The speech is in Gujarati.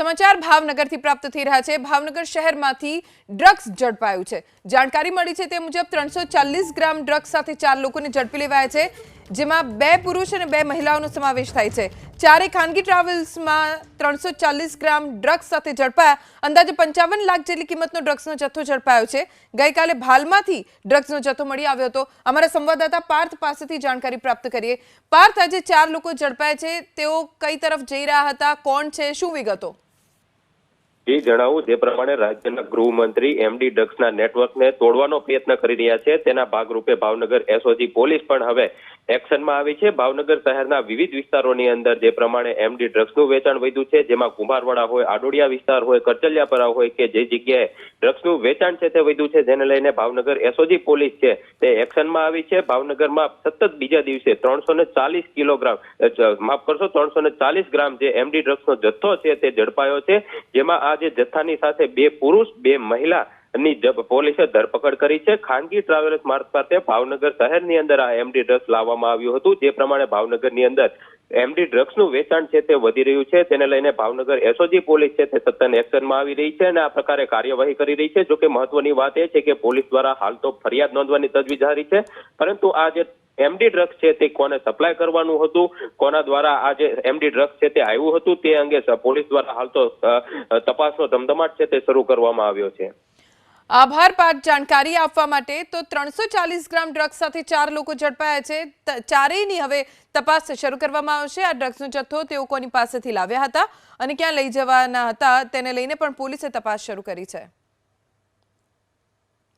સમાચાર ભાવનગરથી પ્રાપ્ત થઈ રહ્યા છે. ભાવનગર શહેરમાંથી ડ્રગ્સ ઝડપાયું છે. જાણકારી મળી છે તે મુજબ ત્રણસો ગ્રામ ડ્રગ્સ સાથે ચાર લોકોને ઝડપી લેવાયા છે, જેમાં બે પુરુષ અને બે મહિલાઓનો સમાવેશ થાય છે. ચારે ખાનગી ટ્રાવેલ્સમાં ત્રણસો ગ્રામ ડ્રગ્સ સાથે ઝડપાયા. અંદાજે પંચાવન લાખ જેટલી કિંમતનો ડ્રગ્સનો જથ્થો ઝડપાયો છે. ગઈકાલે ભાલમાંથી ડ્રગ્સનો જથ્થો મળી આવ્યો હતો. અમારા સંવાદદાતા પાર્થ પાસેથી જાણકારી પ્રાપ્ત કરીએ. પાર્થ, આજે ચાર લોકો ઝડપાયા છે. તેઓ કઈ તરફ જઈ રહ્યા હતા? કોણ છે? શું વિગતો? એ જણાવું. જે પ્રમાણે રાજ્યના ગૃહમંત્રી એમડી ડ્રગ્સના નેટવર્કને તોડવાનો પ્રયત્ન કરી રહ્યા છે. તેના ભાગરૂપે ભાવનગર એસઓજી પોલીસ પણ હવે એક્શનમાં આવી છે. ભાવનગર શહેરના વિવિધ વિસ્તારોની અંદર જે પ્રમાણે એમડી ડ્રગ્સનું વેચાણ વધ્યું છે, જેમાં કુંભારવાડા હોય, આડોડિયા વિસ્તાર હોય, કરચલિયાપરા હોય કે જે જગ્યાએ ડ્રગ્સનું વેચાણ છે તે વધ્યું છે, જેને લઈને ભાવનગર એસઓજી પોલીસ છે તે એક્શનમાં આવી છે. ભાવનગરમાં સતત બીજા દિવસે ત્રણસો ને ચાલીસ કિલોગ્રામ માફ કરશો, ત્રણસો ને ચાલીસ ગ્રામ જે એમડી ડ્રગ્સનો જથ્થો છે તે ઝડપાયો છે, જેમાં આ જે જથ્થાની સાથે બે પુરુષ, બે મહિલા ની પોલીસે ધરપકડ કરી છે. ખાનગી ટ્રાવેલ્સ મારફતે ભાવનગર શહેરની અંદર આ એમડી ડ્રગ્સ લાવવામાં આવ્યું હતું. જે પ્રમાણે ભાવનગરની અંદર એમડી ડ્રગ્સનું વેચાણ છે તે વધી રહ્યું છે. તેને લઈને ભાવનગર એસઓજી પોલીસ છે તે સતત એક્શનમાં આવી રહી છે અને આ પ્રકારે કાર્યવાહી કરી રહી છે. જોકે મહત્વની વાત એ છે કે પોલીસ દ્વારા હાલ તો ફરિયાદ નોંધવાની તજવીજ જારી છે. પરંતુ આ જે એમડી ડ્રગ્સ છે તે કોને સપ્લાય કરવાનું હતું? કોના દ્વારા આ જે એમડી ડ્રગ્સ છે તે આવ્યું હતું? તે અંગે પોલીસ દ્વારા હાલ તો તપાસનો ધમધમાટ છે તે શરૂ કરવામાં આવ્યો છે. આભાર, પાક જાણકારી આપવા માટે. તો ત્રણસો ચાલીસ ગ્રામ ડ્રગ્સ સાથે ચાર લોકો ઝડપાયા છે. ચારેયની હવે તપાસ શરૂ કરવામાં આવશે. આ ડ્રગ્સનો જથ્થો તેઓ કોની પાસેથી લાવ્યા હતા અને ક્યાં લઈ જવાના હતા તેને લઈને પણ પોલીસે તપાસ શરૂ કરી છે.